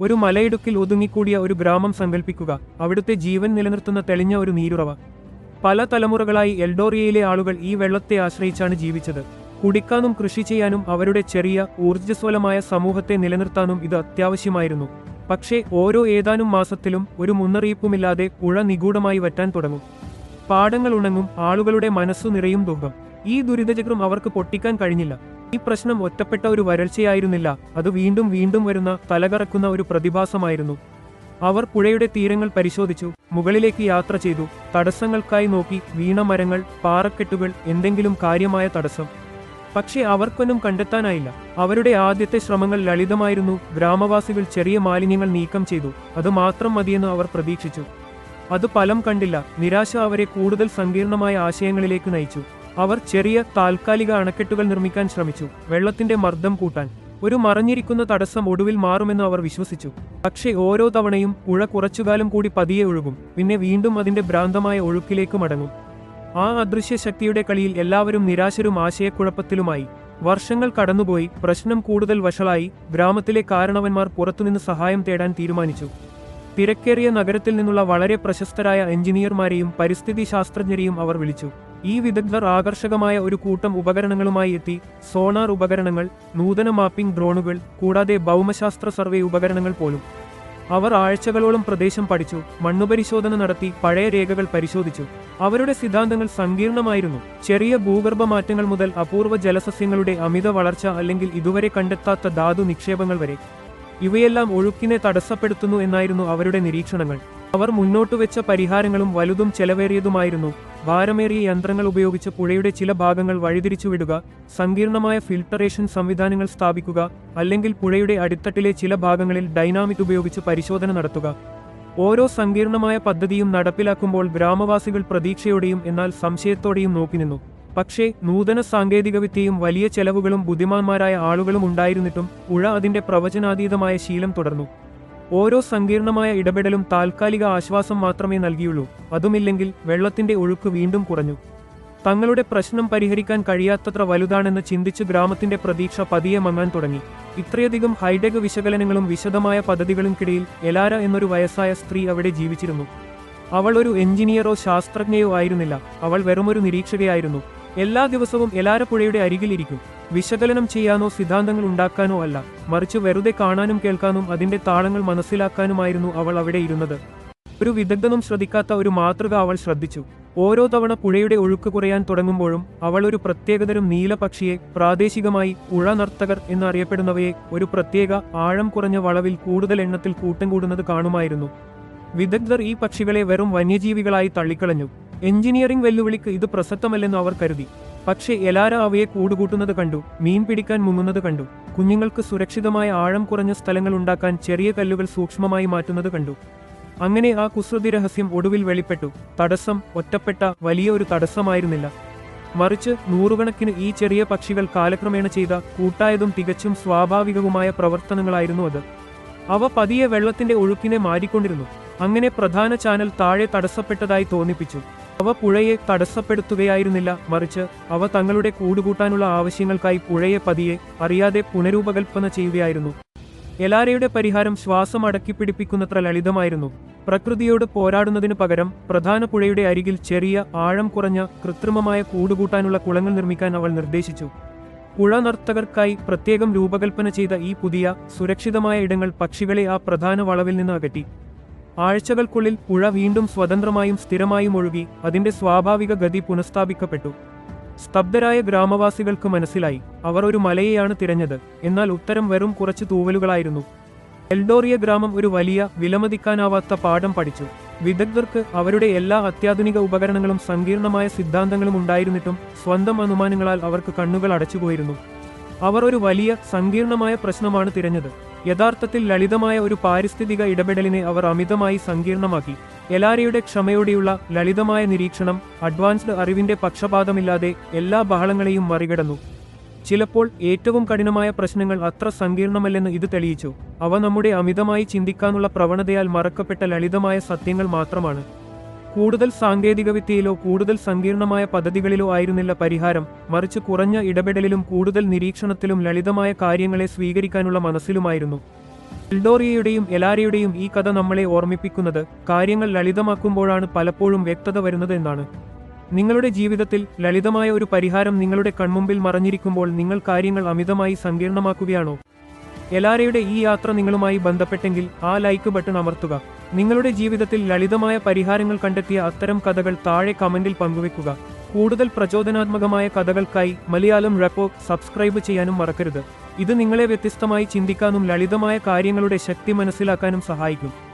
ഒരു മലയിടുക്കിൽ ഒതുങ്ങിക്കൂടിയ ഒരു ഗ്രാമം സങ്കല്പിക്കുക അവിടുത്തെ ജീവൻ നിലനിർത്തുന്ന തെളിഞ്ഞ ഒരു നീരുറവ. പല തലമുറകളായി എൽഡോറിയയിലെ ആളുകൾ ഈ വെള്ളത്തെ ആശ്രയിച്ചാണ് ജീവിച്ചത്. കുടിക്കാനും കൃഷി ചെയ്യാനും അവരുടെ ചെറിയ ഊർജസ്വലമായ സമൂഹത്തെ നിലനിർത്താനും ഇത് അത്യാവശ്യമായിരുന്നു. പക്ഷേ ഓരോ ഏതാനും മാസത്തിലും ഒരു മുന്നറിയിപ്പുമില്ലാതെ പുഴ നിഗൂഢമായി വറ്റാൻ തുടങ്ങും. പാടങ്ങൾ ഉണങ്ങും ആളുകളുടെ മനസ്സു നിറയും ദുഃഖം ഈ ദുരിതചക്രം അവർക്ക് പൊട്ടിക്കാൻ കഴിഞ്ഞില്ല. ഈ പ്രശ്നം ഒറ്റപ്പെട്ട ഒരു വരൾച്ചയായിരുന്നില്ല. അത് വീണ്ടും വീണ്ടും വരുന്ന തലകറക്കുന്ന ഒരു പ്രതിഭാസമായിരുന്നു. അവർ പുഴയുടെ തീരങ്ങൾ പരിശോധിച്ചു മുകളിലേക്ക് യാത്ര ചെയ്തു തടസ്സങ്ങൾക്കായി നോക്കി വീണ മരങ്ങൾ പാറക്കെട്ടുകൾ എന്തെങ്കിലും കാര്യമായ തടസ്സം. പക്ഷേ അവർക്കൊന്നും കണ്ടെത്താനായില്ല. അവരുടെ ആദ്യത്തെ ശ്രമങ്ങൾ ലളിതമായിരുന്നു ഗ്രാമവാസികൾ ചെറിയ മാലിന്യങ്ങൾ നീക്കം ചെയ്തു അത് മാത്രം മതിയെന്ന് അവർ പ്രതീക്ഷിച്ചു. അത് ഫലം കണ്ടില്ല നിരാശ അവരെ കൂടുതൽ സങ്കീർണമായ ആശയങ്ങളിലേക്ക് നയിച്ചു. അവർ ചെറിയ താൽക്കാലിക അണക്കെട്ടുകൾ നിർമ്മിക്കാൻ ശ്രമിച്ചു. വെള്ളത്തിന്റെ മർദ്ദം കൂട്ടാൻ. ഒരു മറഞ്ഞിരിക്കുന്ന തടസ്സം ഒടുവിൽ മാറുമെന്ന് അവർ വിശ്വസിച്ചു. പക്ഷേ ഓരോ തവണയും പുഴ കുറച്ചുകാലം കൂടി പതിയെ ഒഴുകും. പിന്നെ വീണ്ടും അതിന്റെ ഭ്രാന്തമായ ഒഴുക്കിലേക്ക് മടങ്ങും. ആ അദൃശ്യ ശക്തിയുടെ കളിയിൽ എല്ലാവരും നിരാശരും ആശയക്കുഴപ്പത്തിലുമായി. വർഷങ്ങൾ കടന്നുപോയി. പ്രശ്നം കൂടുതൽ വഷളായി. ഗ്രാമത്തിലെ കാരണവന്മാർ പുറത്തുനിന്ന് സഹായം തേടാൻ തീരുമാനിച്ചു. തിരക്കേറിയ നഗരത്തിൽ നിന്നുള്ള വളരെ പ്രശസ്തരായ എഞ്ചിനീയർമാരെയും പരിസ്ഥിതി ശാസ്ത്രജ്ഞരെയും അവർ വിളിച്ചു. ഈ വിദഗ്ധർ ആകർഷകമായ ഒരു കൂട്ടം ഉപകരണങ്ങളുമായി എത്തി. സോണാർ ഉപകരണങ്ങൾ നൂതന മാപ്പിംഗ് ഡ്രോണുകൾ കൂടാതെ ഭൗമശാസ്ത്ര സർവേ ഉപകരണങ്ങൾ പോലും. അവർ ആഴ്ചകളോളം പ്രദേശം പഠിച്ചു മണ്ണുപരിശോധന നടത്തി പഴയ രേഖകൾ പരിശോധിച്ചു. അവരുടെ സിദ്ധാന്തങ്ങൾ സങ്കീർണമായിരുന്നു. ചെറിയ ഭൂഗർഭ മാറ്റങ്ങൾ മുതൽ അപൂർവ ജലസസ്യങ്ങളുടെ അമിത വളർച്ച അല്ലെങ്കിൽ ഇതുവരെ കണ്ടെത്താത്ത ധാതു നിക്ഷേപങ്ങൾ വരെ. ഇവയെല്ലാം ഒഴുക്കിനെ തടസ്സപ്പെടുത്തുന്നു എന്നായിരുന്നു അവരുടെ നിരീക്ഷണങ്ങൾ. അവർ മുന്നോട്ടുവെച്ച പരിഹാരങ്ങളും വലുതും ചെലവേറിയതുമായിരുന്നു. ഭാരമേറിയ യന്ത്രങ്ങൾ ഉപയോഗിച്ച് പുഴയുടെ ചില ഭാഗങ്ങൾ വഴിതിരിച്ചുവിടുക സങ്കീർണമായ ഫിൽട്ടറേഷൻ സംവിധാനങ്ങൾ സ്ഥാപിക്കുക അല്ലെങ്കിൽ പുഴയുടെ അടിത്തട്ടിലെ ചില ഭാഗങ്ങളിൽ ഡൈനാമിക് ഉപയോഗിച്ച് പരിശോധന നടത്തുക. ഓരോ സങ്കീർണമായ പദ്ധതിയും നടപ്പിലാക്കുമ്പോൾ ഗ്രാമവാസികൾ പ്രതീക്ഷയോടെയും എന്നാൽ സംശയത്തോടെയും നോക്കിനിന്നു പക്ഷേ നൂതന സാങ്കേതികവിദ്യയും വലിയ ചെലവുകളും ബുദ്ധിമാന്മാരായ ആളുകളും ഉണ്ടായിരുന്നിട്ടും പുഴ അതിന്റെ പ്രവചനാതീതമായ ശീലം തുടർന്നു. ഓരോ സങ്കീർണമായ ഇടപെടലും താൽക്കാലിക ആശ്വാസം മാത്രമേ നൽകിയുള്ളൂ. അതുമില്ലെങ്കിൽ വെള്ളത്തിന്റെ ഒഴുക്ക് വീണ്ടും കുറഞ്ഞു. തങ്ങളുടെ പ്രശ്നം പരിഹരിക്കാൻ കഴിയാത്തത്ര വലുതാണെന്ന് ചിന്തിച്ച് ഗ്രാമത്തിന്റെ പ്രതീക്ഷ പതിയെ മങ്ങാൻ തുടങ്ങി. ഇത്രയധികം ഹൈടെക് വിശകലനങ്ങളും വിശദമായ പദ്ധതികളുംക്കിടയിൽ എലാര എന്നൊരു വയസ്സായ സ്ത്രീ അവിടെ ജീവിച്ചിരുന്നു. അവൾ ഒരു എഞ്ചിനീയറോ ശാസ്ത്രജ്ഞയോ ആയിരുന്നില്ല. അവൾ വെറുമൊരു നിരീക്ഷകയായിരുന്നു. എല്ലാ ദിവസവും എലാരപ്പുഴയുടെ അരികിലിരിക്കും വിശകലനം ചെയ്യാനോ സിദ്ധാന്തങ്ങൾ ഉണ്ടാക്കാനോ അല്ല. മറിച്ച് വെറുതെ കാണാനും കേൾക്കാനും അതിന്റെ താളങ്ങൾ മനസ്സിലാക്കാനുമായിരുന്നു അവൾ അവിടെ ഇരുന്നത്. ഒരു വിദഗ്ധനും ശ്രദ്ധിക്കാത്ത ഒരു മാതൃക അവൾ ശ്രദ്ധിച്ചു. ഓരോ തവണ പുഴയുടെ ഒഴുക്ക് കുറയാൻ തുടങ്ങുമ്പോഴും അവൾ ഒരു പ്രത്യേകതരം നീലപക്ഷിയെ പ്രാദേശികമായി പുഴ നർത്തകർ എന്നറിയപ്പെടുന്നവയെ ഒരു പ്രത്യേക ആഴം കുറഞ്ഞ വളവിൽ കൂടുതൽ എണ്ണത്തിൽ കൂട്ടം കൂടുന്നത് കാണുമായിരുന്നു. വിദഗ്ധർ ഈ പക്ഷികളെ വെറും വന്യജീവികളായി തള്ളിക്കളഞ്ഞു. എഞ്ചിനീയറിംഗ് വെല്ലുവിളിക്ക് ഇത് പ്രസക്തമല്ലെന്ന് അവർ കരുതി. പക്ഷേ എല്ലാരും അവയെ കൂടുകൂട്ടുന്നത് കണ്ടു മീൻ പിടിക്കാൻ മുങ്ങുന്നത് കണ്ടു. കുഞ്ഞുങ്ങൾക്ക് സുരക്ഷിതമായ ആഴം കുറഞ്ഞ സ്ഥലങ്ങൾ ഉണ്ടാക്കാൻ ചെറിയ കല്ലുകൾ സൂക്ഷ്മമായി മാറ്റുന്നത് കണ്ടു. അങ്ങനെ ആ കുസൃതി രഹസ്യം ഒടുവിൽ വെളിപ്പെട്ടു. തടസ്സം ഒറ്റപ്പെട്ട വലിയ ഒരു തടസ്സമായിരുന്നില്ല. മറിച്ച് നൂറുകണക്കിന് ഈ ചെറിയ പക്ഷികൾ കാലക്രമേണ ചെയ്ത കൂട്ടായതും തികച്ചും സ്വാഭാവികവുമായ പ്രവർത്തനങ്ങളായിരുന്നു അത്. അവ പതിയെ വെള്ളത്തിന്റെ ഒഴുക്കിനെ മാറിക്കൊണ്ടിരുന്നു അങ്ങനെ പ്രധാന ചാനൽ താഴെ തടസ്സപ്പെട്ടതായി തോന്നിപ്പിച്ചു. അവ പുഴയെ തടസ്സപ്പെടുത്തുകയായിരുന്നില്ല. മറിച്ച് അവ തങ്ങളുടെ കൂടുകൂട്ടാനുള്ള ആവശ്യങ്ങൾക്കായി പുഴയെ പതിയെ അറിയാതെ പുനരൂപകൽപ്പന ചെയ്യുകയായിരുന്നു. എലാരയുടെ പരിഹാരം ശ്വാസം അടക്കിപ്പിടിപ്പിക്കുന്നത്ര ലളിതമായിരുന്നു. പ്രകൃതിയോട് പോരാടുന്നതിനു പകരം പ്രധാന പുഴയുടെ അരികിൽ ചെറിയ ആഴം കുറഞ്ഞ കൃത്രിമമായ കൂടുകൂട്ടാനുള്ള കുളങ്ങൾ നിർമ്മിക്കാൻ അവൾ നിർദ്ദേശിച്ചു. പുഴ നർത്തകർക്കായി പ്രത്യേകം രൂപകൽപ്പന ചെയ്ത ഈ പുതിയ സുരക്ഷിതമായ ഇടങ്ങൾ പക്ഷികളെ ആ പ്രധാന വളവിൽ നിന്ന് അകറ്റി. ആഴ്ചകൾക്കുള്ളിൽ പുഴ വീണ്ടും സ്വതന്ത്രമായും സ്ഥിരമായും ഒഴുകി അതിന്റെ സ്വാഭാവിക ഗതി പുനഃസ്ഥാപിക്കപ്പെട്ടു. സ്തബ്ധരായ ഗ്രാമവാസികൾക്ക് മനസ്സിലായി അവർ ഒരു മലയെയാണ് തിരഞ്ഞത് എന്നാൽ ഉത്തരം വെറും കുറച്ച് തൂവലുകളായിരുന്നു. എൽഡോറിയ ഗ്രാമം ഒരു വലിയ വിലമതിക്കാനാവാത്ത പാഠം പഠിച്ചു. വിദഗ്ധർക്ക് അവരുടെ എല്ലാ അത്യാധുനിക ഉപകരണങ്ങളും സങ്കീർണമായ സിദ്ധാന്തങ്ങളും ഉണ്ടായിരുന്നിട്ടും സ്വന്തം അനുമാനങ്ങളാൽ അവർക്ക് കണ്ണുകൾ അടച്ചുപോയിരുന്നു. അവർ ഒരു വലിയ സങ്കീർണമായ പ്രശ്നമാണ് തിരഞ്ഞത്. യഥാർത്ഥത്തിൽ ലളിതമായ ഒരു പാരിസ്ഥിതിക ഇടപെടലിനെ അവർ അമിതമായി സങ്കീർണമാക്കി. എലാരയുടെ ക്ഷമയോടെയുള്ള ലളിതമായ നിരീക്ഷണം അഡ്വാൻസ്ഡ് അറിവിന്റെ പക്ഷപാതമില്ലാതെ എല്ലാ ബഹളങ്ങളെയും മറികടന്നു. ചിലപ്പോൾ ഏറ്റവും കഠിനമായ പ്രശ്നങ്ങൾ അത്ര സങ്കീർണമല്ലെന്ന് ഇത് തെളിയിച്ചു. അവ നമ്മുടെ അമിതമായി ചിന്തിക്കാനുള്ള പ്രവണതയാൽ മറക്കപ്പെട്ട ലളിതമായ സത്യങ്ങൾ മാത്രമാണ്. കൂടുതൽ സാങ്കേതികവിദ്യയിലോ കൂടുതൽ സങ്കീർണമായ പദ്ധതികളിലോ ആയിരുന്നില്ല പരിഹാരം. മറിച്ച് കുറഞ്ഞ ഇടപെടലിലും കൂടുതൽ നിരീക്ഷണത്തിലും ലളിതമായ കാര്യങ്ങളെ സ്വീകരിക്കാനുള്ള മനസ്സിലുമായിരുന്നു. എൽഡോറിയയുടെയും എലാരയുടെയും ഈ കഥ നമ്മളെ ഓർമ്മിപ്പിക്കുന്നത് കാര്യങ്ങൾ ലളിതമാക്കുമ്പോഴാണ് പലപ്പോഴും വ്യക്തത വരുന്നത് എന്നാണ്. നിങ്ങളുടെ ജീവിതത്തിൽ ലളിതമായ ഒരു പരിഹാരം നിങ്ങളുടെ കൺമുമ്പിൽ മറഞ്ഞിരിക്കുമ്പോൾ നിങ്ങൾ കാര്യങ്ങൾ അമിതമായി സങ്കീർണമാക്കുകയാണോ? എലാരയുടെ ഈ യാത്ര നിങ്ങളുമായി ബന്ധപ്പെട്ടെങ്കിൽ ആ ലൈക്ക് ബട്ടൺ അമർത്തുക. നിങ്ങളുടെ ജീവിതത്തിൽ ലളിതമായ പരിഹാരങ്ങൾ കണ്ടെത്തിയ അത്തരം കഥകൾ താഴെ കമന്റിൽ പങ്കുവെക്കുക. കൂടുതൽ പ്രചോദനാത്മകമായ കഥകൾക്കായി മലയാളം റെപ്പോ സബ്സ്ക്രൈബ് ചെയ്യാനും മറക്കരുത്. ഇത് നിങ്ങളെ വ്യത്യസ്തമായി ചിന്തിക്കാനും ലളിതമായ കാര്യങ്ങളുടെ ശക്തി മനസ്സിലാക്കാനും സഹായിക്കും.